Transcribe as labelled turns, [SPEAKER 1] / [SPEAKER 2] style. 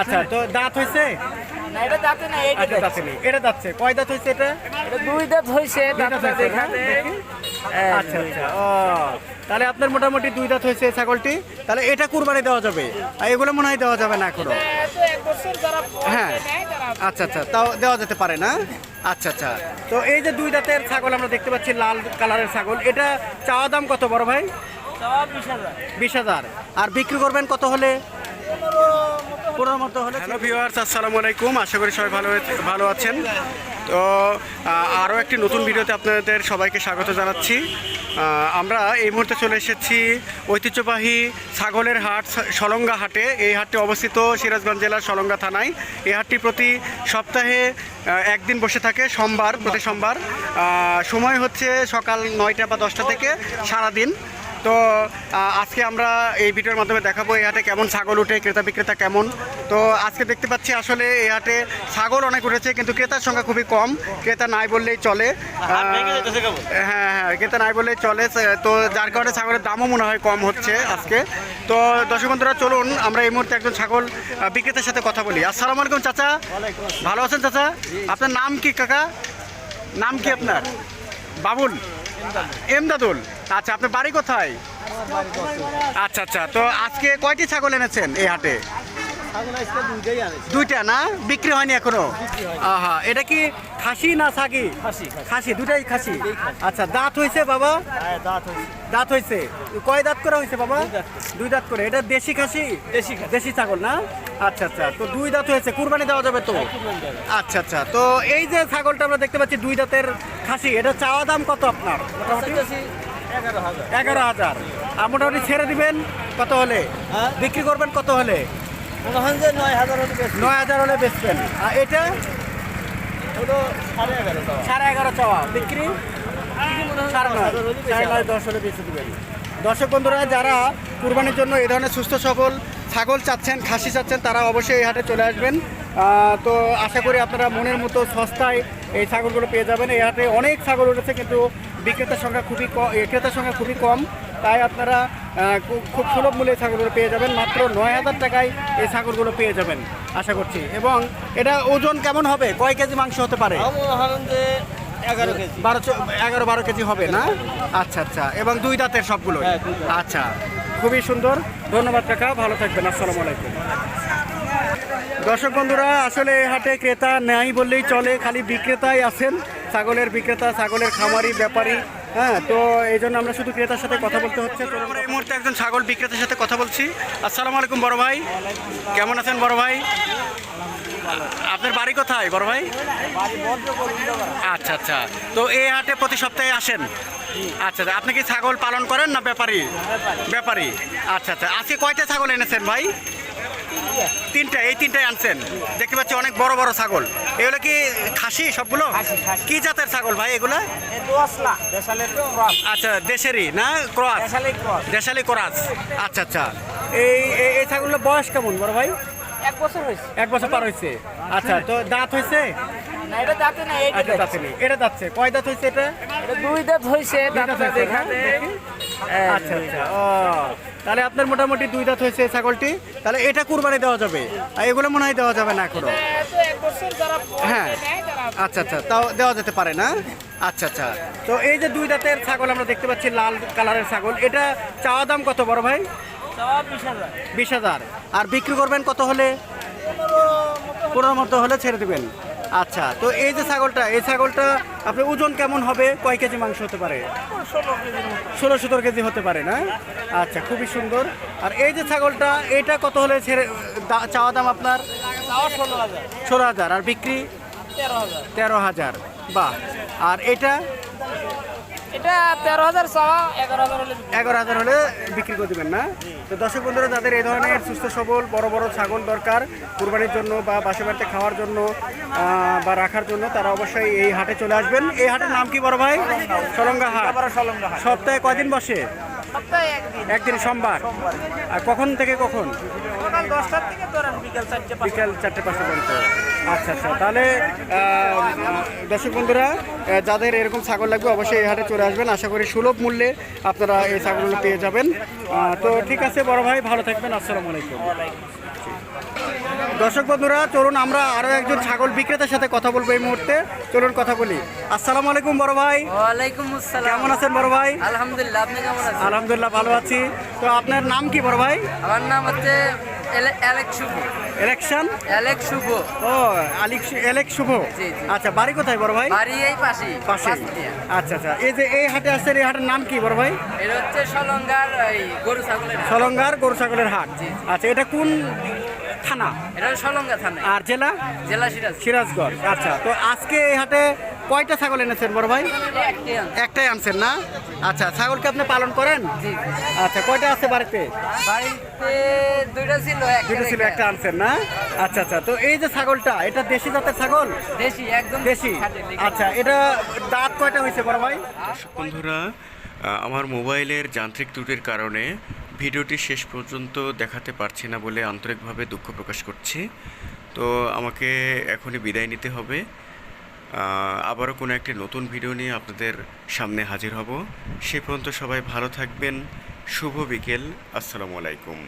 [SPEAKER 1] আচ্ছা তো দাঁত হয়েছে
[SPEAKER 2] এটা দাঁতে না
[SPEAKER 1] আচ্ছা দাঁতে নেই। এটা দাঁতছে। কয় দাঁত হয়েছে এটা?
[SPEAKER 2] দুই দাঁত হইছে
[SPEAKER 1] দুই
[SPEAKER 2] দাঁতটা
[SPEAKER 1] হয়েছে
[SPEAKER 2] দেখাতে
[SPEAKER 1] আচ্ছা আচ্ছা। ও তাহলে আপনার মোটামুটি দুই দাঁত হয়েছে ছাগলটি। তাহলে এটা কুরবানি দেওয়া যাবে। আর এগুলো মনে হয় দেওয়া যাবে না
[SPEAKER 2] এখনও।
[SPEAKER 1] হ্যাঁ। আচ্ছা আচ্ছা। তাও দেওয়া যেতে পারে না। আচ্ছা আচ্ছা। তো এই যে দুই দাঁতের ছাগল আমরা দেখতে পাচ্ছি লাল কালারের ছাগল। এটা চাওয়া দাম কত বড় ভাই?
[SPEAKER 2] বিশ হাজার।
[SPEAKER 1] আর বিক্রি করবেন কত হলে? পনেরো হ্যালো আসসালামু আলাইকুম। আশা করি সবাই ভালো ভালো আছেন। তো আরও একটি নতুন ভিডিওতে আপনাদের সবাইকে স্বাগত জানাচ্ছি। আমরা এই মুহূর্তে চলে এসেছি ঐতিহ্যবাহী ছাগলের হাট সলঙ্গা হাটে। এই হাটটি অবস্থিত সিরাজগঞ্জ জেলার সলঙ্গা থানায়। এই হাটটি প্রতি সপ্তাহে একদিন বসে থাকে, সোমবার, প্রতি সোমবার। সময় হচ্ছে সকাল নয়টা বা দশটা থেকে সারাদিন। তো আজকে আমরা এই ভিডিওর মাধ্যমে দেখাবো এই হাটে কেমন ছাগল উঠে ক্রেতা বিক্রেতা কেমন। তো আজকে দেখতে পাচ্ছি আসলে এই হাটে ছাগল অনেক উঠেছে কিন্তু ক্রেতার সংখ্যা খুবই কম। ক্রেতা নাই বললেই চলে। হ্যাঁ হ্যাঁ ক্রেতা নাই বললেই চলে। তো যার কারণে ছাগলের দামও মনে হয় কম হচ্ছে আজকে। তো দর্শক বন্ধুরা চলুন আমরা এই মুহূর্তে একজন ছাগল বিক্রেতার সাথে কথা বলি। আসসালামু আলাইকুম চাচা। ভালো আছেন চাচা? আপনার নাম কি কাকা? নাম কি আপনার? বাবুল, এমদাদুল। আচ্ছা আপনার বাড়ি কোথায়? আচ্ছা আচ্ছা তো আজকে কয়টি ছাগল এনেছেন এই হাটে? দুইটা না? বিক্রি হয়নি এখনও? আহা এটা কি খাসি না সাকি খাসি দুটাই খাসি? আচ্ছা দাঁত হয়েছে বাবা? দাঁত হয়েছে। কয় দাঁত করে হয়েছে বাবা? দুই দাঁত করে। এটা দেশি খাসি? দেশি দেশি ছাগল না? আচ্ছা আচ্ছা তো দুই দাঁত হয়েছে। কুরবানি দেওয়া যাবে তো? আচ্ছা আচ্ছা তো এই যে ছাগলটা আমরা দেখতে পাচ্ছি দুই দাঁতের খাসি এটা চাওয়া দাম কত আপনার? মোটামুটি? এগারো হাজার। আর মোটামুটি ছেড়ে দিবেন কত হলে? বিক্রি করবেন কত হলে?
[SPEAKER 2] হয় নয় হাজার হলে
[SPEAKER 1] বেচবেন। আর এটা?
[SPEAKER 2] সাড়ে এগারো
[SPEAKER 1] সাড়ে এগারো চাওয়া। বিক্রি? সাড়ে নয় সাড়ে নয়। দশ হলে বেঁচে দেবেন। দর্শক বন্ধুরা যারা কুরবানির জন্য এই ধরনের সুস্থ সবল ছাগল চাচ্ছেন খাসি চাচ্ছেন তারা অবশ্যই এই হাটে চলে আসবেন। তো আশা করি আপনারা মনের মতো সস্তায় এই ছাগলগুলো পেয়ে যাবেন। এই হাটে অনেক ছাগল উঠেছে কিন্তু বিক্রেতার সংখ্যা খুবই কম ক্রেতার সংখ্যা খুবই কম। তাই আপনারা খুব- খুব সুলভ মূল্যে ছাগলগুলো পেয়ে যাবেন। মাত্র নয় হাজার টাকায় এই ছাগলগুলো পেয়ে যাবেন আশা করছি। এবং এটা ওজন কেমন হবে? কয় কেজি মাংস হতে পারে?
[SPEAKER 2] এগারো কেজি।
[SPEAKER 1] বারো এগারো বারো কেজি হবে না? আচ্ছা আচ্ছা। এবং দুই দাঁতের সবগুলো
[SPEAKER 2] হ্যাঁ।
[SPEAKER 1] আচ্ছা। খুবই সুন্দর। ধন্যবাদ কাকা ভালো থাকবেন। আসসালামু আলাইকুম। দর্শক বন্ধুরা আসলে এই হাটে ক্রেতা নেই বললেই চলে। খালি বিক্রেতাই আছেন। ছাগলের বিক্রেতা ছাগলের খামারি ব্যাপারী হ্যাঁ তো এই জন্য আমরা শুধু ক্রেতার সাথে কথা বলতে হচ্ছে। তো আমরা এই মুহূর্তে একজন ছাগল বিক্রেতার সাথে কথা বলছি। আসসালামু আলাইকুম, বড় ভাই। কেমন আছেন, বড় ভাই? আপনার বাড়ি কোথায়, বড় ভাই? আচ্ছা আচ্ছা। তো এই হাটে প্রতি সপ্তাহে আসেন? আচ্ছা আচ্ছা। আপনি কি ছাগল পালন করেন না ব্যাপারী? ব্যাপারী। আচ্ছা আচ্ছা। আজকে কয়টা ছাগল এনেছেন ভাই? তিনটা এই তিনটাই আনছেন। দেখতে পাচ্ছি অনেক বড় বড় ছাগল। এগুলো কি খাসি সবগুলো। কি জাতের ছাগল ভাই এগুলো? আচ্ছা দেশেরই না ক্রস? দেশালি ক্রস। আচ্ছা আচ্ছা। এই এই- ছাগলগুলো বয়স কেমন বড় ভাই?
[SPEAKER 2] এক বছর হয়েছে।
[SPEAKER 1] এক বছর পার হয়েছে। আচ্ছা তো দাঁত হয়েছে?
[SPEAKER 2] এটা দাঁতে না
[SPEAKER 1] আচ্ছা দাঁত নেই। এটা দাঁতছে। কয় দাঁত হয়েছে এটা?
[SPEAKER 2] এটা দুই দাঁত হইছে
[SPEAKER 1] দাঁত
[SPEAKER 2] দাঁতটা
[SPEAKER 1] হয়েছে, না?
[SPEAKER 2] দেখাতে
[SPEAKER 1] দেখি। আচ্ছা আচ্ছা। ও তাহলে আপনার মোটামুটি দুই দাঁত হয়েছে এই ছাগলটি। তাহলে এটা কুরবানি দেওয়া যাবে। আর এগুলো মনে হয় দেওয়া যাবে না
[SPEAKER 2] এখনও।
[SPEAKER 1] হ্যাঁ। আচ্ছা আচ্ছা। তাও দেওয়া যেতে পারে না? আচ্ছা আচ্ছা। তো এই যে দুই দাঁতের ছাগল আমরা দেখতে পাচ্ছি লাল কালারের ছাগল। এটা চাওয়া দাম কত বড় ভাই?
[SPEAKER 2] বিশ হাজার।
[SPEAKER 1] বিশ হাজার। আর বিক্রি করবেন কত হলে। পনেরো মতো হলে ছেড়ে দেবেন। আচ্ছা তো এই যে ছাগলটা, এই ছাগলটা আপনি ওজন কেমন হবে? কয় কেজি মাংস হতে পারে?
[SPEAKER 2] ষোলো
[SPEAKER 1] সতেরো কেজি হতে পারে না? আচ্ছা খুবই সুন্দর। আর এই যে ছাগলটা, এটা কত হলে ছেড়ে চাওয়া দাম আপনার?
[SPEAKER 2] ষোলো হাজার।
[SPEAKER 1] আর বিক্রি?
[SPEAKER 2] তেরো হাজার।
[SPEAKER 1] বাহ। আর এটা?
[SPEAKER 2] এটা তেরো হাজার চাওয়া এগারো হাজার হলে
[SPEAKER 1] এগারো হাজার হলে বিক্রি করে দেবেন না? তো দর্শক বন্ধুরা যাদের এই ধরনের সুস্থ সবল বড় বড় ছাগল দরকার কুরবানির জন্য বা বাসা বাড়িতে খাওয়ার জন্য বা রাখার জন্য তারা অবশ্যই এই হাটে চলে আসবেন। এই হাটের নাম কি বড় ভাই? সলঙ্গা হাট। সপ্তাহে কয়দিন বসে?
[SPEAKER 2] সপ্তাহে একদিন।
[SPEAKER 1] একদিন সোমবার? আর কখন থেকে কখন?
[SPEAKER 2] সকাল দশটার থেকে ধরেন বিকেল চারটে পাঁচটা।
[SPEAKER 1] বিকেল চারটে পাঁচটা পর্যন্ত। আচ্ছা আচ্ছা। তাহলে দর্শক বন্ধুরা যাদের এরকম ছাগল লাগবে অবশ্যই এই হাটে চলে আসবেন। আশা করি সুলভ মূল্যে আপনারা এই ছাগলগুলো পেয়ে যাবেন। তো ঠিক আছে বড় ভাই ভালো থাকবেন। আসসালামু আলাইকুম। দর্শক বন্ধুরা চলুন আমরা আরও একজন ছাগল বিক্রেতার সাথে কথা বলব এই মুহূর্তে। চলুন কথা বলি। আসসালামু আলাইকুম বড় ভাই।
[SPEAKER 2] ওয়ালাইকুম আসসালাম।
[SPEAKER 1] কেমন আছেন বড় ভাই?
[SPEAKER 2] আলহামদুলিল্লাহ আপনি কেমন আছেন?
[SPEAKER 1] আলহামদুলিল্লাহ ভালো আছি। তো আপনার নাম কি বড় ভাই?
[SPEAKER 2] আমার নাম হচ্ছে
[SPEAKER 1] ইলেকশন
[SPEAKER 2] শুভ।
[SPEAKER 1] ও আলিক এলেক শুভ।
[SPEAKER 2] জি, জি।
[SPEAKER 1] আচ্ছা বাড়ি কোথায় বড় ভাই?
[SPEAKER 2] বাড়ি এই
[SPEAKER 1] পাশে আচ্ছা আচ্ছা। এই যে এই হাটে আসছেন এই হাটের নাম কি বড় ভাই?
[SPEAKER 2] এটা হচ্ছে সলঙ্গার গরু ছাগলের হাট।
[SPEAKER 1] সলঙ্গার গরু ছাগলের হাট।
[SPEAKER 2] জি, জি।
[SPEAKER 1] আচ্ছা এটা কোন থানা?
[SPEAKER 2] এটা সলঙ্গা থানায়।
[SPEAKER 1] আর জেলা?
[SPEAKER 2] জেলা সিরাজ
[SPEAKER 1] সিরাজগঞ্জ আচ্ছা। তো আজকে এই হাটে কয়টা ছাগল এনেছেন বড় ভাই?
[SPEAKER 2] একটি
[SPEAKER 1] একটাই আনছেন না? আচ্ছা ছাগলকে আপনি পালন করেন। আচ্ছা কয়টা আছে বাড়িতে?
[SPEAKER 2] বাড়িতে দুইটা ছিল একটা
[SPEAKER 1] ছিল একটা আনছেন না? আচ্ছা আচ্ছা। তো এই যে ছাগলটা এটা দেশি জাতের ছাগল?
[SPEAKER 2] দেশি একদম
[SPEAKER 1] দেশি? আচ্ছা এটা দাঁত কয়টা হয়েছে বড় ভাই?
[SPEAKER 3] বন্ধুরা আমার মোবাইলের যান্ত্রিক ত্রুটির কারণে ভিডিওটি শেষ পর্যন্ত দেখাতে পারছি না বলে আন্তরিকভাবে দুঃখ প্রকাশ করছি। তো আমাকে এখনই বিদায় নিতে হবে। আবারও কোনো একটি নতুন ভিডিও নিয়ে আপনাদের সামনে হাজির হব। সে পর্যন্ত সবাই ভালো থাকবেন। শুভ বিকেল। আসসালামু আলাইকুম।